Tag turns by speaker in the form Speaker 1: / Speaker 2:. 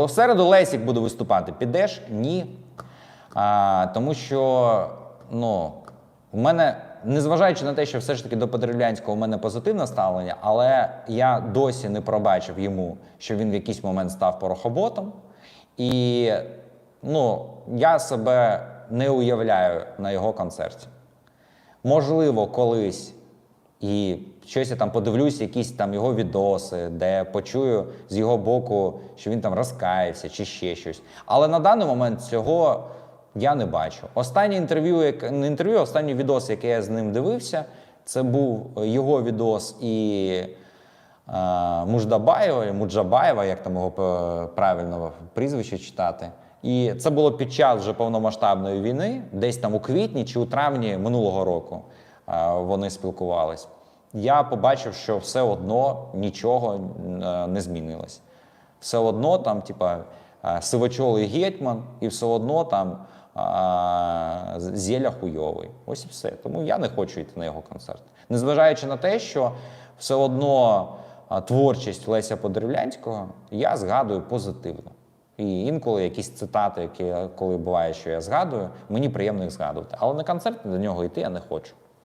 Speaker 1: У середу Лесік буде виступати. Підеш? Ні. А, тому що, ну, у мене, незважаючи на те, що все ж таки до Подеревлянського у мене позитивне ставлення, але я досі не пробачив йому, що він в якийсь момент став порохоботом. І ну, я себе не уявляю на його концерті. Можливо, колись і щось я там подивлюсь, якісь там його відоси, де почую з його боку, що він там розкаявся чи ще щось. Але на даний момент цього я не бачу. Останнє інтерв'ю, як не інтерв'ю, останній відос, який я з ним дивився, це був його відос і е, Муждабаєва, Муджабаєва, як там його е, правильно прізвище читати. І це було під час вже повномасштабної війни, десь там у квітні чи у травні минулого року е, вони спілкувались. Я побачив, що все одно нічого е, не змінилось. Все одно там, типа, е, сивочолий гетьман, і все одно там е, зєля хуйовий. Ось і все. Тому я не хочу йти на його концерт. Незважаючи на те, що все одно творчість Леся Подеревлянського я згадую позитивно. І інколи якісь цитати, які коли буває, що я згадую, мені приємно їх згадувати. Але на концерт до нього йти я не хочу.